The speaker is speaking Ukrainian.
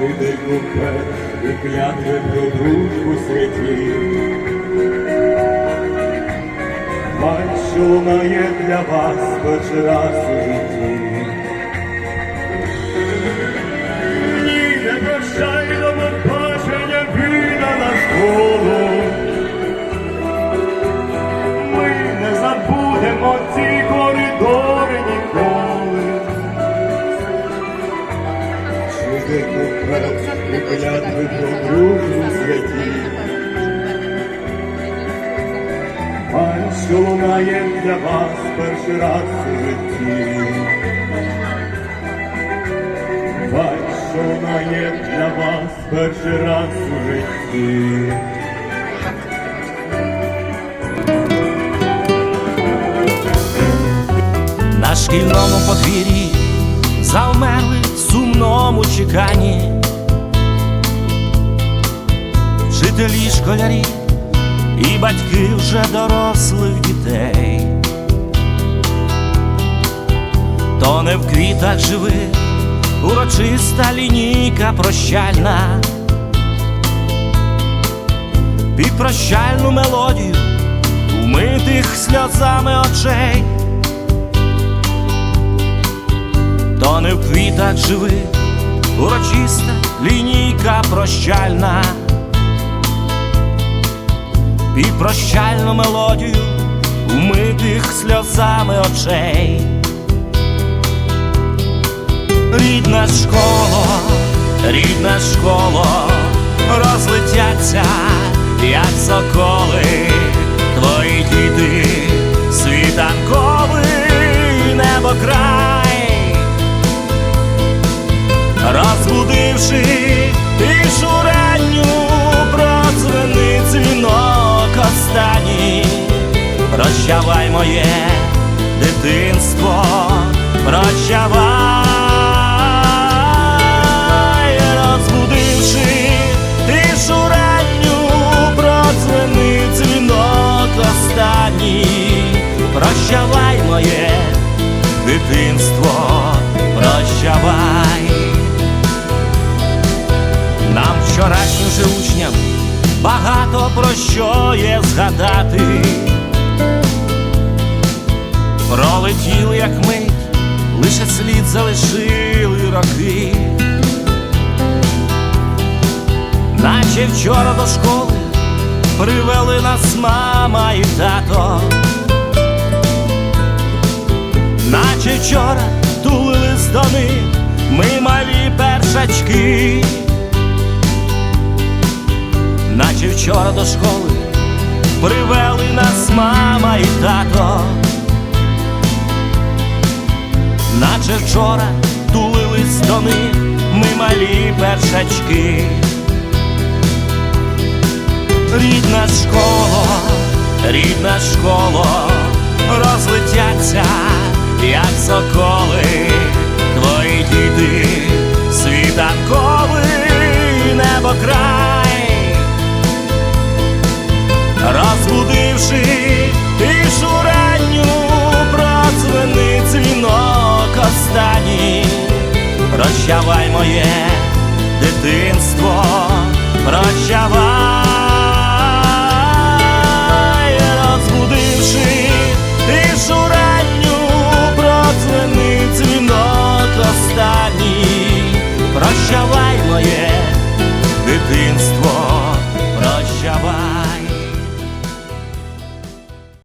Жити купе і клятви про дружбу святі. Мать, що лунає для вас перший раз у житті. Ні, не прощайно бачення біда на школу. Ми не забудемо ці Пань, що лунає для вас перший раз у житті. Пань, що лунає для вас перший раз у житті. На шкільному подвір'ї завмерли в сумному чеканні. Вчителі, школярі і батьки вже дорослих дітей. То не в квітах живих урочиста лінійка прощальна. Під прощальну мелодію умитих сльозами очей. то не в квітах живих, урочиста лінійка прощальна, під прощальну мелодію умитих сльозами очей. Рідна школа, рідна школа, розлетяться, як соколи, твої діти, світанковий небокрай розбудивши тишу дзвінок. Прощавай моє дитинство, прощавай, розбудивши тишу ранню, продзвени дзвінок останній. Прощавай моє дитинство, прощавай. Нам вчорашнім же учням багато про що є згадати. Пролетіли, як мить, лише слід залишили роки. Наче вчора до школи привели нас мама і тато. Наче вчора тулили з дони ми малі першачки наче вчора до школи привели нас мама і тато, наче вчора тулились до них ми малі першачки. Рідна школа, рідна школа, розлетяться, як соколи, розбудивши і шуранню продзвени дзвінок останній. Прощавай моє дитинство, прощавай.